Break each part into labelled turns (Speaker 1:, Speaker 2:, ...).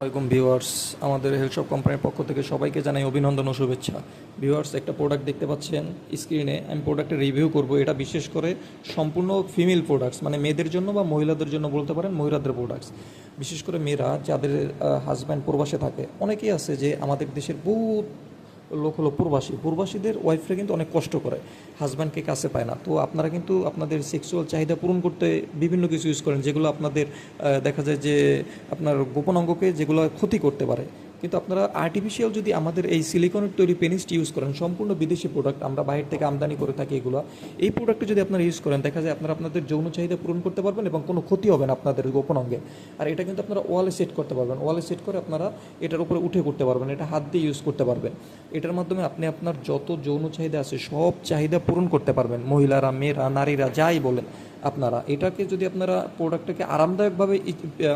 Speaker 1: ওয়ালাইকুম ভিউয়ার্স, আমাদের হেলথ কোম্পানির পক্ষ থেকে সবাইকে জানাই অভিনন্দন ও শুভেচ্ছা। ভিউয়ার্স, একটা প্রোডাক্ট দেখতে পাচ্ছেন স্ক্রিনে আমি প্রোডাক্টের রিভিউ করব। এটা বিশেষ করে সম্পূর্ণ ফিমেল প্রোডাক্টস মানে মেয়েদের জন্য বা মহিলাদের জন্য বলতে পারেন মহিলাদের প্রোডাক্টস বিশেষ করে মেয়েরা, যাদের হাজব্যান্ড প্রবাসে থাকে, অনেকেই আছে যে আমাদের দেশের বহু লোক হলো পূর্বাসী। পূর্বাসীদের ওয়াইফরা কিন্তু অনেক কষ্ট করে। হাজব্যান্ডকে কাছে পায় না। তো আপনারা কিন্তু আপনাদের সেক্সুয়াল চাহিদা পূরণ করতে বিভিন্ন কিছু ইউজ করেন, যেগুলো আপনাদের দেখা যায় যে আপনার গোপন অঙ্গকে যেগুলো ক্ষতি করতে পারে। কিন্তু আপনারা আর্টিফিশিয়াল যদি আমাদের এই সিলিকনের তৈরি পেনিসটি ইউজ করেন, সম্পূর্ণ বিদেশি প্রোডাক্ট আমরা বাইরে থেকে আমদানি করে থাকি এগুলো, এই প্রোডাক্টটা যদি আপনারা ইউজ করেন, দেখা যায় আপনারা আপনাদের যৌন চাহিদা পূরণ করতে পারবেন এবং কোনো ক্ষতি হবে না আপনাদের গোপন অঙ্গে। আর এটা কিন্তু আপনারা ওয়ালে সেট করতে পারবেন। ওয়ালে সেট করে আপনারা এটার উপরে উঠে করতে পারবেন, এটা হাত দিয়ে ইউজ করতে পারবেন। এটার মাধ্যমে আপনি আপনার যত যৌন চাহিদা আছে, সব চাহিদা পূরণ করতে পারবেন। মহিলারা, মেয়েরা, নারীরা যাই বলেন। আপনারা। এটাকে যদি আপনারা প্রোডাক্টটাকে আরামদায়কভাবে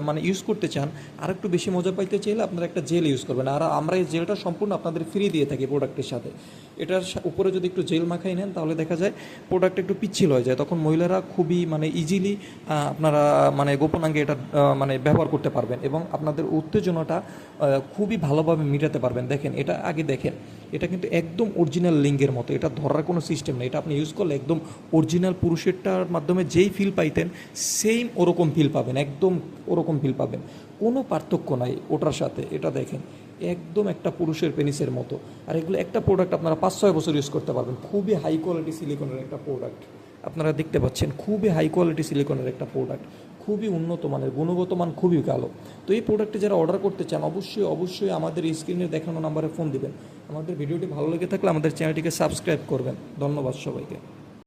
Speaker 1: মানে ইউজ করতে চান আর একটু বেশি মজা পাইতে চাইলে আপনারা একটা জেল ইউজ করবেন। আর আমরা এই জেলটা সম্পূর্ণ আপনাদের ফ্রি দিয়ে থাকি প্রোডাক্টের সাথে। এটার উপরে যদি একটু জেল মাখাই নেন, তাহলে দেখা যায় প্রোডাক্ট একটু পিচ্ছিল হয়ে যায়। তখন মহিলারা খুবই মানে ইজিলি আপনারা মানে গোপনাঙ্গে এটা মানে ব্যবহার করতে পারবেন এবং আপনাদের উত্তেজনাটা খুবই ভালোভাবে মেটাতে পারবেন। দেখেন, এটা আগে দেখেন। এটা কিন্তু একদম অরিজিনাল লিঙ্গের মতো, এটা ধরার কোনো সিস্টেম নেই, এটা আপনি ইউজ করলে একদম অরিজিনাল পুরুষেরটার মাধ্যমে যেই ফিল পাইতেন সেম ওরকম ফিল পাবেন, একদম ওরকম ফিল পাবেন। কোনো পার্থক্য নাই ওটার সাথে, এটা দেখেন, একদম একটা পুরুষের পেনিসের মতো। আর এগুলো একটা প্রোডাক্ট আপনারা পাঁচ ছয় বছর ইউজ করতে পারবেন, খুবই হাই কোয়ালিটি সিলিকনের একটা প্রোডাক্ট আপনারা দেখতে পাচ্ছেন, খুবই হাই কোয়ালিটি সিলিকনের একটা প্রোডাক্ট খুবই উন্নত মানের, গুণগত মান খুবই ভালো তো এই প্রোডাক্টটি যারা অর্ডার করতে চান, অবশ্যই অবশ্যই আমাদের স্ক্রিনে দেখানো নাম্বারে ফোন দিবেন। আমাদের ভিডিওটি ভালো লেগে থাকলে আমাদের চ্যানেলটিকে সাবস্ক্রাইব করবেন। ধন্যবাদ সবাইকে।